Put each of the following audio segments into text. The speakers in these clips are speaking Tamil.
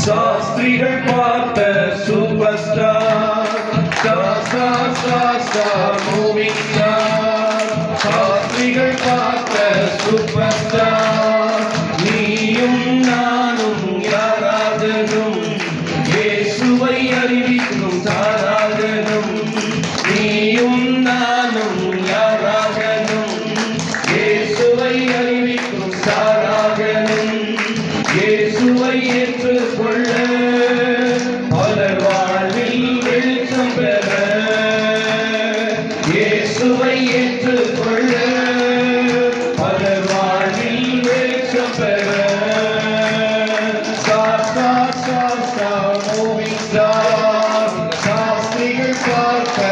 சாஸ்திரிகள் பார்த்த super star star star star star moving star சாஸ்திரிகள் பார்த்த சூப்பர் ஸ்டார் நீயும் நானும் யாராகணும் இயேசுவை அறிவிக்கும் தாராகணும் நீயும் நானும் யாராகணும் இயேசுவை அறிவிக்கும் தாராகணும் இயேசுவை இயேசுவை ஏற்றுக்கொள்ள பலர் வாழ்வில் வெளிச்சம் பெற. சாஸ்திரிகள் பார்க்க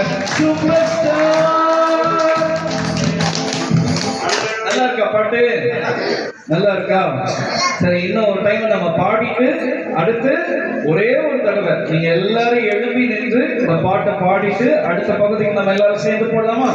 நல்லா பாட்டு? நல்லா இருக்கா? சரி இன்னும் ஒரு டைம் நம்ம பாடிட்டு அடுத்து ஒரே ஒரு தடவை. நீங்க எல்லாரும் எழுப்பி நின்று இந்த பாட்டை பாடிட்டு அடுத்த பகுதிக்கு நம்ம எல்லாரும் சேர்ந்து போடலாமா?